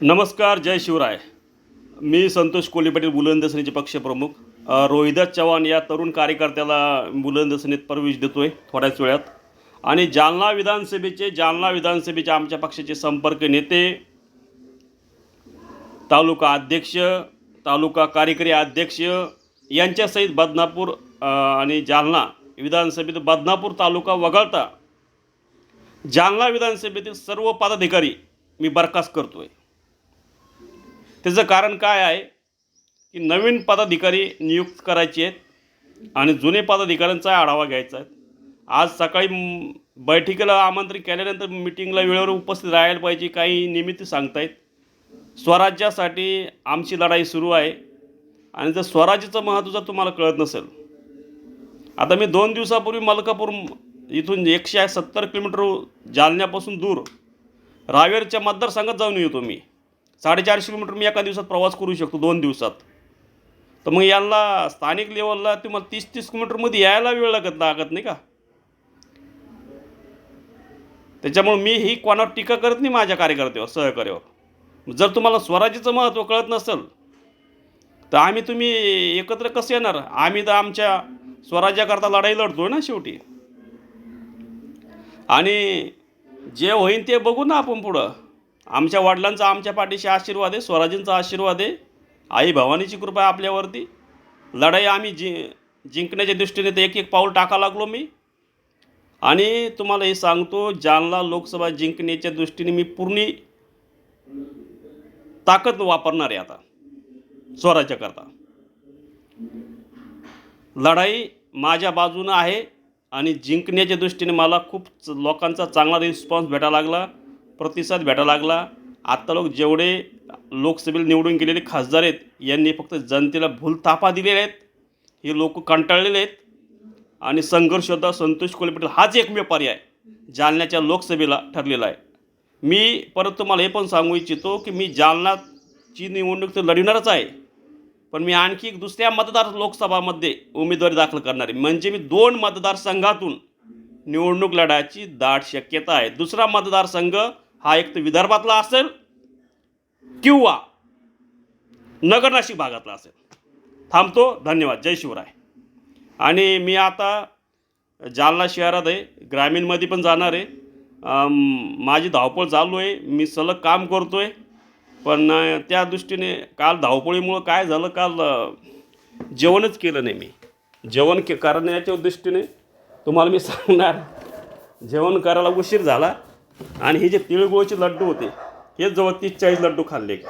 नमस्कार जय शिवराय. मी संतोष कोल्हे पाटील बुलंदसनीचे पक्षप्रमुख. रोहिदास चव्हाण या तरुण कार्यकर्त्याला बुलंदसनीत प्रवेश देतो आहे थोड्याच वेळात. आणि जालना विधानसभेचे जालना विधानसभेचे आमच्या पक्षाचे संपर्क नेते तालुका अध्यक्ष तालुका कार्यकारी अध्यक्ष यांच्यासहित बदनापूर आणि जालना विधानसभेत बदनापूर तालुका वगळता जालना विधानसभेतील सर्व पदाधिकारी मी बरखास्त करतो आहे त्याचं कारण काय आहे की नवीन पदाधिकारी नियुक्त करायचे आहेत आणि जुने पदाधिकाऱ्यांचा आढावा घ्यायचा आहे. आज सकाळी बैठकीला आमंत्रित केल्यानंतर मिटिंगला वेळेवर उपस्थित राहायला पाहिजे काही निमित्त सांगतायत. स्वराज्यासाठी आमची लढाई सुरू आहे. आणि जर स्वराज्याचं महत्त्व जर तुम्हाला कळत नसेल आता मी दोन दिवसापूर्वी मलकापूर इथून एकशे सत्तर किलोमीटर जालन्यापासून दूर रावेरच्या मतदारसंघात जाऊन येतो मी. साडेचारशे किलोमीटर मी एका दिवसात प्रवास करू शकतो दोन दिवसात. तर मग यांना स्थानिक लेवलला तुम्हाला तीस तीस किलोमीटरमध्ये यायला वेळ लागत लागत नाही का? त्याच्यामुळे मी ही कोणावर टीका करत नाही माझ्या कार्यकर्त्यावर सहकार्यावर. जर तुम्हाला स्वराज्याचं महत्त्व कळत नसेल तर आम्ही तुम्ही एकत्र कसं येणार? आम्ही तर आमच्या स्वराज्याकरता लढाई लढतो ना शेवटी. आणि जे होईन ते बघू ना आपण पुढं. आमच्या वडिलांचा आमच्या पाठीशी आशीर्वाद आहे स्वराज्यांचा आशीर्वाद आहे. आई भवानीची कृपा आहे आपल्यावरती. लढाई आम्ही जि जिंकण्याच्या दृष्टीने तर एक एक पाऊल टाका लागलो मी. आणि तुम्हाला हे सांगतो जालना लोकसभा जिंकण्याच्या दृष्टीने मी पूर्ण ताकद वापरणार आहे आता स्वराज्याकरता लढाई माझ्या बाजूनं आहे आणि जिंकण्याच्या दृष्टीने मला खूप च- लोकांचा चांगला रिस्पॉन्स भेटायला लागला. प्रतिसाद भेटायला लागला. आत्ता लोक जेवढे लोकसभेला निवडून गेलेले खासदार आहेत यांनी फक्त जनतेला भूलतापा दिलेले आहेत. हे लोक कंटाळलेले आहेत. आणि संघर्ष होता. संतोष कोल्हे पाटील हाच एकमेव पर्याय जालन्याच्या लोकसभेला ठरलेला आहे. मी परत तुम्हाला हे पण सांगू इच्छितो की मी जालनाची निवडणूक तर लढणारच आहे पण मी आणखी एक दुसऱ्या मतदार लोकसभामध्ये उमेदवारी दाखल करणार आहे. म्हणजे मी दोन मतदारसंघातून निवडणूक लढायची दाट शक्यता आहे. दुसरा मतदारसंघ हा एक तर विदर्भातला असेल किंवा नगर नाशिक भागातला असेल. थांबतो. धन्यवाद. जय शिवराय. आणि मी आता जालना शहरात आहे. ग्रामीणमध्ये पण जाणार आहे. माझी धावपळ चालू आहे. मी सलग काम करतो आहे पण त्या दृष्टीने काल धावपळीमुळं काय झालं? काल जेवणच केलं नाही मी. जेवण के करण्याच्या दृष्टीने तुम्हाला मी सांगणार. जेवण करायला उशीर झाला. आणि हे जे तिळगुळचे लड्डू होते हे जवळ तीस चाळीस लड्डू खाल्ले.